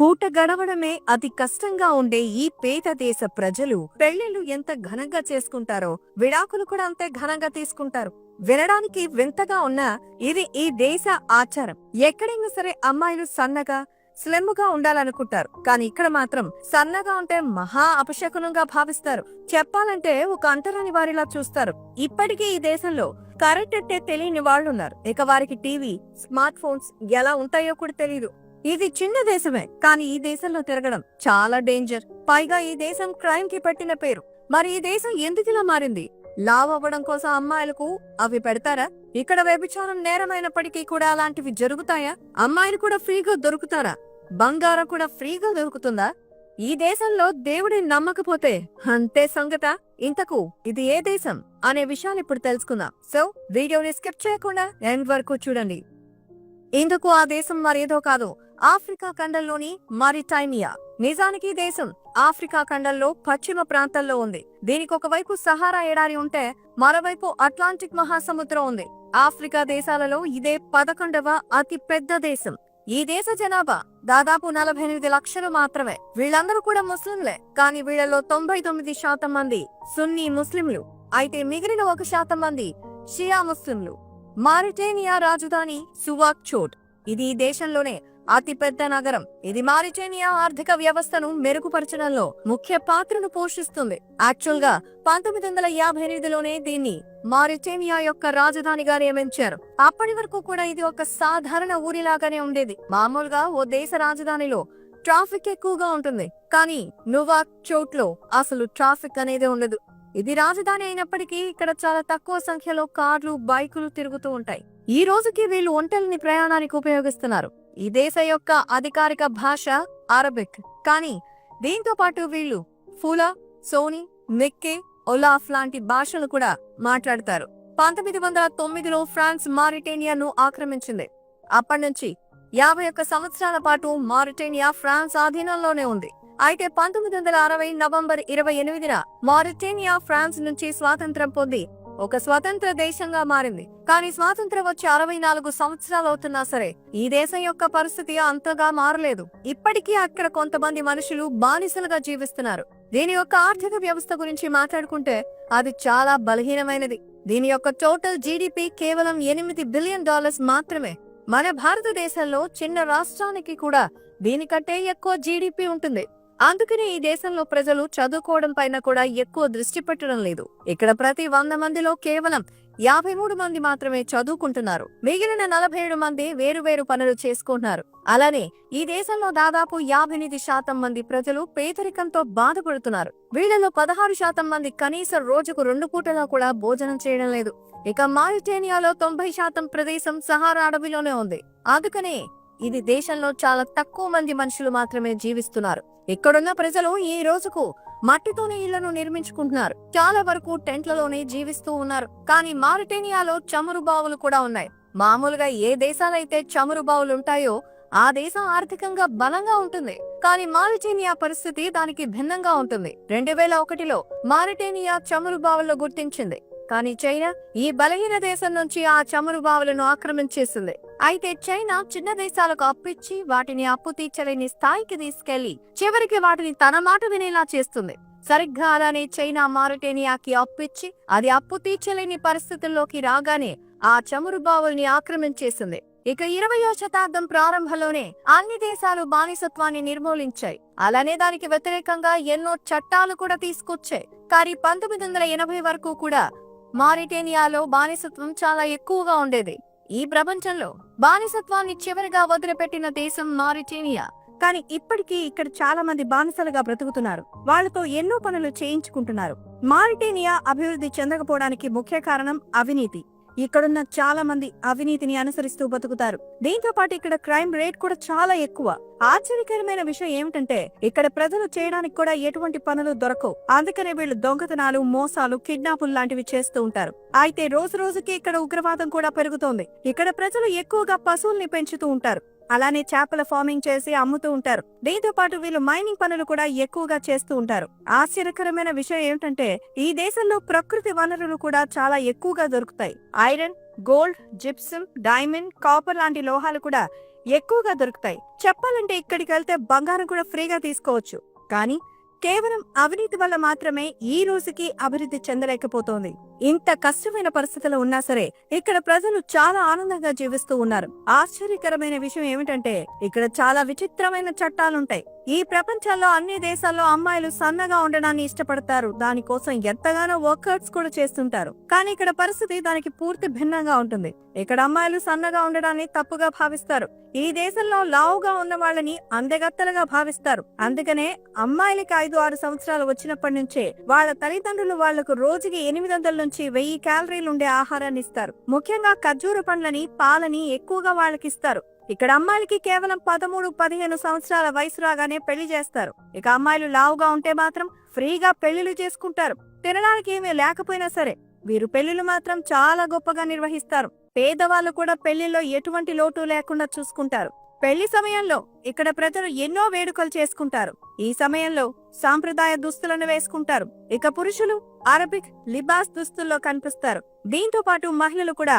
పూట గడవడమే అతి కష్టంగా ఉండే ఈ పేద దేశ ప్రజలు పెళ్ళిళ్ళు ఎంత ఘనంగా చేసుకుంటారో విడాకులు కూడా అంతే ఘనంగా తీసుకుంటారు. వినడానికి వింతగా ఉన్నా ఇది ఈ దేశ ఆచారం. ఎక్కడైనా సరే అమ్మాయిలు సన్నగా స్లిమ్గా ఉండాలనుకుంటారు. కానీ ఇక్కడ మాత్రం సన్నగా ఉంటే మహా అపశకునంగా భావిస్తారు. చెప్పాలంటే ఒక అంటరాని వారిలా చూస్తారు. ఇప్పటికీ ఈ దేశంలో కరెంట్ అంటే తెలియని వాళ్ళున్నారు. ఇక వారికి టీవీ స్మార్ట్ ఫోన్స్ ఎలా ఉంటాయో కూడా తెలియదు ఇది చిన్న దేశమే కానీ ఈ దేశంలో తిరగడం చాలా డేంజర్. పైగా ఈ దేశం క్రైమ్కి పెట్టిన పేరు. మరి ఈ దేశం ఎందుకు ఇలా మారింది? లావ్ అవ్వడం కోసం అమ్మాయిలకు అవి పెడతారా? ఇక్కడ వ్యభిచారం నేరమైనప్పటికీ కూడా అలాంటివి జరుగుతాయా? అమ్మాయిలు కూడా ఫ్రీగా దొరుకుతారా? బంగారం కూడా ఫ్రీగా దొరుకుతుందా? ఈ దేశంలో దేవుడిని నమ్మకపోతే అంతే సంగత? ఇంతకు ఇది ఏ దేశం? అనే విషయాలు ఇప్పుడు తెలుసుకుందాం. సో వీడియోని స్కిప్ చేయకుండా ఎండ్ వరకు చూడండి. ఇందుకు ఆ దేశం మరేదో కాదు. ఆఫ్రికా ఖండంలోని మారిటైనియా నిజానికి దేశం ఆఫ్రికా ఖండంలో పశ్చిమ ప్రాంతంలో ఉంది. దీనికి ఒకవైపు సహారా ఎడారి ఉంటే మరోవైపు అట్లాంటిక్ మహాసముద్రం ఉంది. ఆఫ్రికా దేశాలలో ఇదే పదకొండవ అతి పెద్ద దేశం. ఈ దేశ జనాభా దాదాపు నలభై ఎనిమిది లక్షలు మాత్రమే. వీళ్ళందరూ కూడా ముస్లింలే కానీ వీళ్ళలో తొంభై తొమ్మిది శాతం మంది సున్నీ ముస్లింలు. అయితే మిగిలిన ఒక శాతం మంది షియా ముస్లింలు. మారిటేనియా రాజధాని సువాక్ చోట్. ఇది ఈ దేశంలోనే అతిపెద్ద నగరం. ఇది మారిటేనియా ఆర్థిక వ్యవస్థను మెరుగుపరచడంలో ముఖ్య పాత్రను పోషిస్తుంది. యాక్చువల్గా పంతొమ్మిది వందల యాభై ఎనిమిదిలోనే దీన్ని మారిటేనియా యొక్క రాజధానిగా నియమించారు. అప్పటి వరకు కూడా ఇది ఒక సాధారణ ఊరిలాగానే ఉండేది. మామూలుగా ఓ దేశ రాజధానిలో ట్రాఫిక్ ఎక్కువగా ఉంటుంది. కానీ నువాక్ చోట్లో అసలు ట్రాఫిక్ అనేది ఉండదు. ఇది రాజధాని అయినప్పటికీ ఇక్కడ చాలా తక్కువ సంఖ్యలో కార్లు బైకులు తిరుగుతూ ఉంటాయి. ఈ రోజుకి వీళ్ళు ఒంటరిని ప్రయాణానికి ఉపయోగిస్తున్నారు. ఈ దేశ యొక్క అధికారిక భాష అరబిక్. కానీ దీంతో పాటు వీళ్ళు ఫులా సోని మెక్కే ఒలాఫ్ లాంటి భాషలు కూడా మాట్లాడతారు. పంతొమ్మిది వందల తొమ్మిదిలో ఫ్రాన్స్ మారిటేనియాను ఆక్రమించింది. అప్పటి నుంచి యాభై ఒక్క సంవత్సరాల పాటు మారిటేనియా ఫ్రాన్స్ ఆధీనంలోనే ఉంది. అయితే పంతొమ్మిది వందల అరవై నవంబర్ ఇరవై ఎనిమిదిన మారిటేనియా ఫ్రాన్స్ నుంచి స్వాతంత్రం పొంది ఒక స్వతంత్ర దేశంగా మారింది. కానీ స్వాతంత్రం వచ్చి అరవై నాలుగు సంవత్సరాలు అవుతున్నా సరే ఈ దేశం యొక్క పరిస్థితి అంతగా మారలేదు. ఇప్పటికీ అక్కడ కొంతమంది మనుషులు బానిసలుగా జీవిస్తున్నారు. దీని యొక్క ఆర్థిక వ్యవస్థ గురించి మాట్లాడుకుంటే అది చాలా బలహీనమైనది. దీని యొక్క టోటల్ జీడిపి కేవలం ఎనిమిది బిలియన్ డాలర్స్ మాత్రమే. మన భారతదేశంలో చిన్న రాష్ట్రానికి కూడా దీనికంటే ఎక్కువ జీడిపి ఉంటుంది. అందుకనే ఈ దేశంలో ప్రజలు చదువుకోవడం పైన కూడా ఎక్కువ దృష్టి పెట్టడం లేదు. ఇక్కడ ప్రతి వంద మందిలో కేవలం యాభై మూడు మంది మాత్రమే చదువుకుంటున్నారు. మిగిలిన నలభై ఏడు మంది వేరు వేరు పనులు చేసుకుంటున్నారు. అలానే ఈ దేశంలో దాదాపు యాభై ఎనిమిది శాతం మంది ప్రజలు పేదరికంతో బాధపడుతున్నారు. వీళ్ళలో పదహారు శాతం మంది కనీసం రోజుకు రెండు పూటలా కూడా భోజనం చేయడం లేదు. ఇక మారిటేనియాలో తొంభై శాతం ప్రదేశం సహారా అడవిలోనే ఉంది. అందుకనే ఇది దేశంలో చాలా తక్కువ మంది మనుషులు మాత్రమే జీవిస్తున్నారు. ఇక్కడున్న ప్రజలు ఈ రోజుకు మట్టితోనే ఇళ్ళను నిర్మించుకుంటున్నారు. చాలా వరకు టెంట్లలోనే జీవిస్తూ ఉన్నారు. కానీ మారిటేనియాలో చమురు బావులు కూడా ఉన్నాయి. మామూలుగా ఏ దేశాలైతే చమురు బావులు ఉంటాయో ఆ దేశం ఆర్థికంగా బలంగా ఉంటుంది. కానీ మారిటేనియా పరిస్థితి దానికి భిన్నంగా ఉంటుంది. రెండు వేల ఒకటిలో మారిటేనియా చమురు బావుల్లో గుర్తించింది. కానీ చైనా ఈ బలహీన దేశం నుంచి ఆ చమురు బావులను ఆక్రమించేసింది అయితే చైనా చిన్న దేశాలకు అప్పిచ్చి వాటిని అప్పు తీర్చలేని స్థాయికి తీసుకెళ్ళి చివరికి వాటిని తన మాట వినేలా చేస్తుంది. సరిగ్గా అలానే చైనా మారుటేనియాకి అప్పిచ్చి అది అప్పు తీర్చలేని పరిస్థితుల్లోకి రాగానే ఆ చమురు బావుల్ని ఆక్రమించేసింది ఇక ఇరవయో శతాబ్దం ప్రారంభంలోనే అన్ని దేశాలు బానిసత్వాన్ని నిర్మూలించాయి. అలానే దానికి వ్యతిరేకంగా ఎన్నో చట్టాలు కూడా తీసుకొచ్చాయి. కానీ పంతొమ్మిది వందల ఎనభై వరకు కూడా మారిటేనియాలో బానిసత్వం చాలా ఎక్కువగా ఉండేది. ఈ ప్రపంచంలో బానిసత్వాన్ని చివరిగా వదిలిపెట్టిన దేశం మారిటేనియా. కానీ ఇప్పటికీ ఇక్కడ చాలా మంది బానిసలుగా బ్రతుకుతున్నారు. వాళ్ళతో ఎన్నో పనులు చేయించుకుంటున్నారు. మారిటేనియా అభివృద్ధి చెందకపోవడానికి ముఖ్య కారణం అవినీతి. ఇక్కడున్న చాలా మంది అవినీతిని అనుసరిస్తూ బతుకుతారు. దీంతో పాటు ఇక్కడ క్రైమ్ రేట్ కూడా చాలా ఎక్కువ. ఆశ్చర్యకరమైన విషయం ఏమిటంటే ఇక్కడ ప్రజలు చేయడానికి కూడా ఎటువంటి పనులు దొరకవు. అందుకనే వీళ్ళు దొంగతనాలు మోసాలు కిడ్నాపులు లాంటివి చేస్తూ ఉంటారు. అయితే రోజు రోజుకి ఇక్కడ ఉగ్రవాదం కూడా పెరుగుతోంది. ఇక్కడ ప్రజలు ఎక్కువగా పశువుల్ని పెంచుతూ ఉంటారు. అలానే చేపల ఫార్మింగ్ చేసి అమ్ముతూ ఉంటారు. దీంతో పాటు వీళ్ళు మైనింగ్ పనులు కూడా ఎక్కువగా చేస్తూ ఉంటారు. ఆశ్చర్యకరమైన విషయం ఏమిటంటే ఈ దేశంలో ప్రకృతి వనరులు కూడా చాలా ఎక్కువగా దొరుకుతాయి. Iron gold gypsum diamond copper లాంటి లోహాలు కూడా ఎక్కువగా దొరుకుతాయి. చెప్పాలంటే ఇక్కడికి వెళ్తే బంగారం కూడా ఫ్రీగా తీసుకోవచ్చు. కానీ కేవలం అవినీతి వల్ల మాత్రమే ఈ రోజుకి అభివృద్ధి చెందలేకపోతోంది. ఇంత కష్టమైన పరిస్థితులు ఉన్నా సరే ఇక్కడ ప్రజలు చాలా ఆనందంగా జీవిస్తూ ఉన్నారు. ఆశ్చర్యకరమైన విషయం ఏమిటంటే ఇక్కడ చాలా విచిత్రమైన చట్టాలుంటాయి. ఈ ప్రపంచంలో అన్ని దేశాల్లో అమ్మాయిలు సన్నగా ఉండడాన్ని ఇష్టపడతారు. దానికోసం ఎంతగానో వర్కౌట్స్ కూడా చేస్తుంటారు. కానీ ఇక్కడ పరిస్థితి దానికి పూర్తి భిన్నంగా ఉంటుంది. ఇక్కడ అమ్మాయిలు సన్నగా ఉండడాన్ని తప్పుగా భావిస్తారు. ఈ దేశంలో లావుగా ఉన్న వాళ్ళని అందగత్తలుగా భావిస్తారు. అందుకనే అమ్మాయిలకి ఐదు ఆరు సంవత్సరాలు వచ్చినప్పటి నుంచే వాళ్ళ తల్లిదండ్రులు వాళ్ళకు రోజుకి ఎనిమిది వందల నుంచి వెయ్యి క్యాలరీలు ఉండే ఆహారాన్ని ఇస్తారు. ముఖ్యంగా ఖర్జూర పండ్లని పాలని ఎక్కువగా వాళ్ళకి ఇస్తారు ఇక్కడ అమ్మాయిలకి కేవలం పదమూడు పదిహేను సంవత్సరాల వయసు రాగానే పెళ్ళి చేస్తారు. ఇక అమ్మాయిలు లావుగా ఉంటే మాత్రం ఫ్రీగా పెళ్ళిలు చేసుకుంటారు. తినడానికి ఏమీ లేకపోయినా సరే వీరు పెళ్ళిలు మాత్రం చాలా గొప్పగా నిర్వహిస్తారు. పేదవాళ్ళు కూడా పెళ్ళిలో ఎటువంటి లోటు లేకుండా చూసుకుంటారు. పెళ్ళి సమయంలో ఇక్కడ ప్రజలు ఎన్నో వేడుకలు చేసుకుంటారు. ఈ సమయంలో సాంప్రదాయ దుస్తులను వేసుకుంటారు. ఇక పురుషులు అరబిక్ లిబాస్ దుస్తుల్లో కనిపిస్తారు. దీంతో పాటు మహిళలు కూడా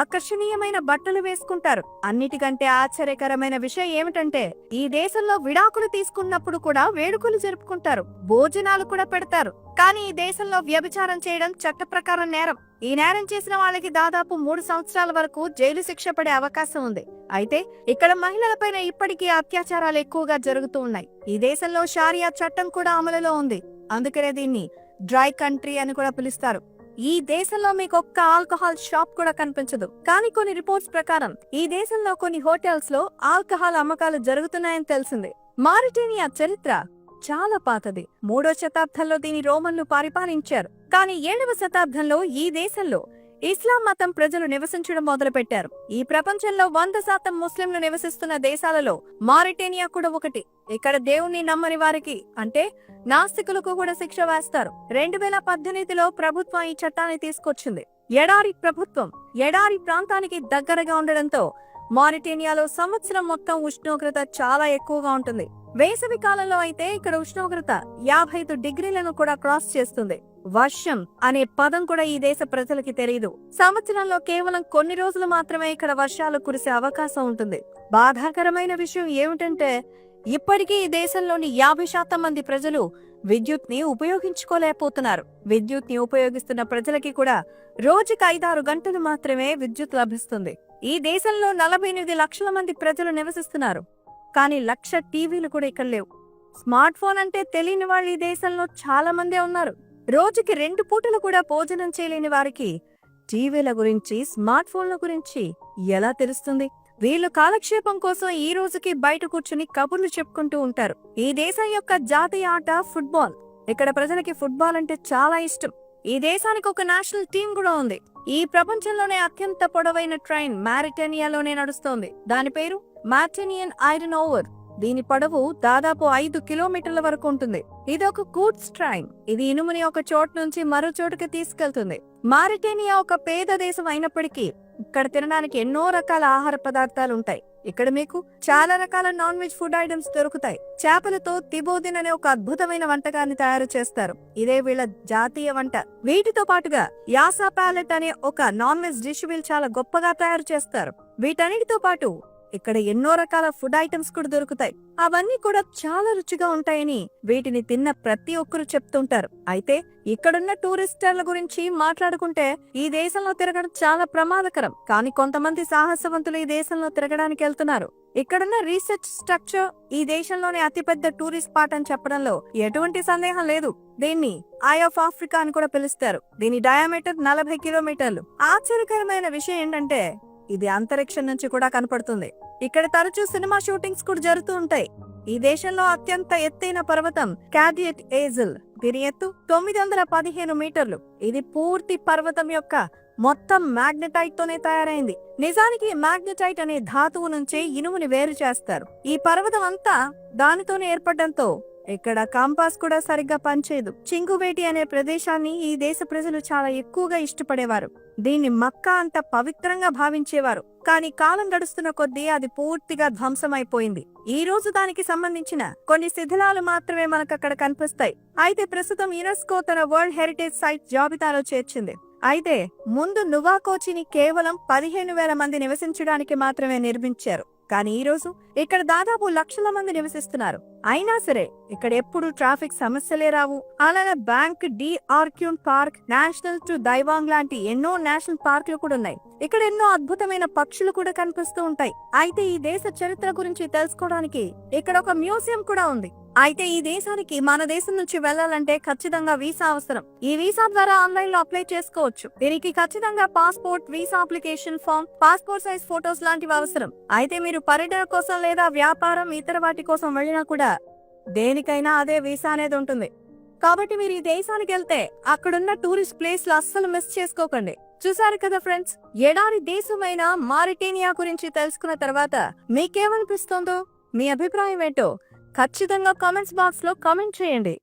ఆకర్షణీయమైన బట్టలు వేసుకుంటారు. అన్నిటికంటే ఆశ్చర్యకరమైన విషయం ఏమిటంటే ఈ దేశంలో విడాకులు తీసుకున్నప్పుడు కూడా వేడుకలు జరుపుకుంటారు. భోజనాలు కూడా పెడతారు. కానీ ఈ దేశంలో వ్యభిచారం చేయడం చట్ట ప్రకారం నేరం. ఈ నేరం చేసిన వాళ్ళకి దాదాపు మూడు సంవత్సరాల వరకు జైలు శిక్ష పడే అవకాశం ఉంది. అయితే ఇక్కడ మహిళలపైన ఇప్పటికీ అత్యాచారాలు ఎక్కువగా జరుగుతూ ఉన్నాయి. ఈ దేశంలో షారియా చట్టం కూడా అమలులో ఉంది. అందుకనే దీన్ని డ్రై కంట్రీ అని కూడా పిలుస్తారు. ఈ దేశంలో మీకు ఒక్క ఆల్కహాల్ షాప్ కూడా కనిపించదు. కానీ కొన్ని రిపోర్ట్స్ ప్రకారం ఈ దేశంలో కొన్ని హోటల్స్లో ఆల్కహాల్ అమ్మకాలు జరుగుతున్నాయని తెలిసింది. మారిటేనియా చరిత్ర చాలా పాతది. మూడో శతాబ్దంలో దీని రోమన్లు పరిపాలించారు. కానీ ఏడవ శతాబ్దంలో ఈ దేశంలో ఇస్లాం మతం ప్రజలు నివసించడం మొదలుపెట్టారు. ఈ ప్రపంచంలో వంద శాతం ముస్లింలు నివసిస్తున్న దేశాలలో మారిటేనియా కూడా ఒకటి. ఇక్కడ దేవుణ్ణి నమ్మని వారికి అంటే నాస్తికులకు కూడా శిక్ష వేస్తారు. రెండు వేల పద్దెనిమిదిలో ప్రభుత్వం ఈ చట్టాన్ని తీసుకొచ్చింది. ఎడారి ప్రభుత్వం ఎడారి ప్రాంతానికి దగ్గరగా ఉండడంతో మారిటేనియాలో సంవత్సరం మొత్తం ఉష్ణోగ్రత చాలా ఎక్కువగా ఉంటుంది. వేసవి కాలంలో అయితే ఇక్కడ ఉష్ణోగ్రత యాభై ఐదు డిగ్రీలను కూడా క్రాస్ చేస్తుంది. వర్షం అనే పదం కూడా ఈ దేశ ప్రజలకి తెలియదు సంవత్సరంలో కేవలం కొన్ని రోజులు మాత్రమే ఇక్కడ వర్షాలు కురిసే అవకాశం ఉంటుంది. బాధాకరమైన విషయం ఏమిటంటే ఇప్పటికీ ఈ దేశంలోని యాభై శాతం మంది ప్రజలు విద్యుత్ని ఉపయోగించుకోలేకపోతున్నారు. విద్యుత్ని ఉపయోగిస్తున్న ప్రజలకి కూడా రోజుకి ఐదారు గంటలు మాత్రమే విద్యుత్ లభిస్తుంది. ఈ దేశంలో నలభై ఎనిమిది లక్షల మంది ప్రజలు నివసిస్తున్నారు. కానీ లక్ష టీవీలు కూడా ఇక్కడ లేవు. స్మార్ట్ ఫోన్ అంటే తెలియని వాళ్ళు ఈ దేశంలో చాలా మందే ఉన్నారు. రోజుకి రెండు పూటలు కూడా భోజనం చేయలేని వారికి టీవీల గురించి స్మార్ట్ ఫోన్ల గురించి ఎలా తెలుస్తుంది? వీళ్ళు కాలక్షేపం కోసం ఈ రోజుకి బయట కూర్చుని కబుర్లు చెప్పుకుంటూ ఉంటారు. ఈ దేశం యొక్క జాతీయ ఆట ఫుట్బాల్. ఇక్కడ ప్రజలకి ఫుట్బాల్ అంటే చాలా ఇష్టం. ఈ దేశానికి ఒక నేషనల్ టీం కూడా ఉంది. ఈ ప్రపంచంలోనే అత్యంత పొడవైన ట్రైన్ మ్యారిటేనియాలోనే నడుస్తోంది. దాని పేరు మ్యాటేనియన్ ఐరన్ ఓవర్. దీని పొడవు దాదాపు ఐదు కిలోమీటర్ల వరకు ఉంటుంది. ఇది ఒక గూడ్స్ ట్రైన్. ఇది ఇనుముని ఒక చోటు నుంచి మరో చోటుకి తీసుకెళ్తుంది. మారిటేనియా ఒక పేద దేశం అయినప్పటికీ ఇక్కడ తినడానికి ఎన్నో రకాల ఆహార పదార్థాలు ఉంటాయి. ఇక్కడ మీకు చాలా రకాల నాన్ వెజ్ ఫుడ్ ఐటమ్స్ దొరుకుతాయి. చేపలతో తిబోదిన్ అనే ఒక అద్భుతమైన వంటకాన్ని తయారు చేస్తారు. ఇదే వీళ్ళ జాతీయ వంట. వీటితో పాటుగా యాసా ప్యాలెట్ అనే ఒక నాన్ వెజ్ డిష్ వీళ్ళు చాలా గొప్పగా తయారు చేస్తారు. వీటన్నిటితో పాటు ఇక్కడ ఎన్నో రకాల ఫుడ్ ఐటమ్స్ కూడా దొరుకుతాయి. అవన్నీ కూడా చాలా రుచిగా ఉంటాయని వీటిని తిన్న ప్రతి ఒక్కరు చెప్తుంటారు. అయితే ఇక్కడున్న టూరిస్టర్ల గురించి మాట్లాడుకుంటే ఈ దేశంలో తిరగడం చాలా ప్రమాదకరం. కానీ కొంతమంది సాహసవంతులు ఈ దేశంలో తిరగడానికి వెళ్తున్నారు. ఇక్కడున్న రీసెర్చ్ స్ట్రక్చర్ ఈ దేశంలోని అతిపెద్ద టూరిస్ట్ స్పాట్ అని చెప్పడంలో ఎటువంటి సందేహం లేదు. దీన్ని ఐ ఆఫ్ ఆఫ్రికా అని కూడా పిలుస్తారు. దీని డయామీటర్ నలభై కిలోమీటర్లు. ఆశ్చర్యకరమైన విషయం ఏంటంటే ఇది అంతరిక్షం నుంచి కూడా కనపడుతుంది. ఇక్కడ తరచూ సినిమా షూటింగ్స్ కూడా జరుగుతూ ఉంటాయి. ఈ దేశంలో అత్యంత ఎత్తైన పర్వతం క్యాడియట్ ఏజిల్. దీని ఎత్తు తొమ్మిది వందల పదిహేను మీటర్లు. ఇది పూర్తి పర్వతం యొక్క మొత్తం మ్యాగ్నెటైట్ తోనే తయారైంది. నిజానికి మ్యాగ్నెటైట్ అనే ధాతువు నుంచే ఇనుముని వేరు చేస్తారు. ఈ పర్వతం అంతా దానితోనే ఏర్పడడంతో ఇక్కడ కంపాస్ కూడా సరిగ్గా పనిచేయదు. చింగువేటి అనే ప్రదేశాన్ని ఈ దేశ ప్రజలు చాలా ఎక్కువగా ఇష్టపడేవారు. దీన్ని మక్కా అంత పవిత్రంగా భావించేవారు. కానీ కాలం గడుస్తున్న కొద్దీ అది పూర్తిగా ధ్వంసమైపోయింది. ఈ రోజు దానికి సంబంధించిన కొన్ని శిథిలాలు మాత్రమే మనకు అక్కడ కనిపిస్తాయి. అయితే ప్రస్తుతం యునెస్కో తన వరల్డ్ హెరిటేజ్ సైట్ జాబితాలో చేర్చింది. అయితే ముందు నువాకోచిని కేవలం పదిహేను వేల మంది నివసించడానికి మాత్రమే నిర్మించారు. కానీ ఈ రోజు ఇక్కడ దాదాపు లక్షల మంది నివసిస్తున్నారు. అయినా సరే ఇక్కడ ఎప్పుడు ట్రాఫిక్ సమస్యలే రావు. అలానే బ్యాంక్ డిఆర్క్యూన్ పార్క్ నేషనల్ టు దైవాంగ్ లాంటి ఎన్నో నేషనల్ పార్కులు కూడా ఉన్నాయి. ఇక్కడ ఎన్నో అద్భుతమైన పక్షులు కూడా కనిపిస్తూ ఉంటాయి. అయితే ఈ దేశ చరిత్ర గురించి తెలుసుకోవడానికి ఇక్కడ ఒక మ్యూజియం కూడా ఉంది. అయితే ఈ దేశానికి మన దేశం నుంచి వెళ్ళాలంటే ఖచ్చితంగా వీసా అవసరం. ఈ వీసా ద్వారా ఆన్లైన్లో అప్లై చేసుకోవచ్చు. దీనికి ఖచ్చితంగా passport visa application form passport size photos లాంటివి అవసరం. అయితే మీరు పర్యటన కోసం లేదా వ్యాపారం ఇతర వాటి కోసం వెళ్ళినా కూడా దేనికైనా అదే వీసా అనేది ఉంటుంది. కాబట్టి మీరు ఈ దేశానికి వెళ్తే అక్కడున్న టూరిస్ట్ ప్లేస్లు అస్సలు మిస్ చేసుకోకండి. చూసారు కదా ఫ్రెండ్స్ ఎడారి దేశమైన మారిటేనియా గురించి తెలుసుకున్న తర్వాత మీకేమనిపిస్తోందో మీ అభిప్రాయం ఏంటో ఖచ్చితంగా కామెంట్స్ బాక్స్లో కామెంట్ చేయండి.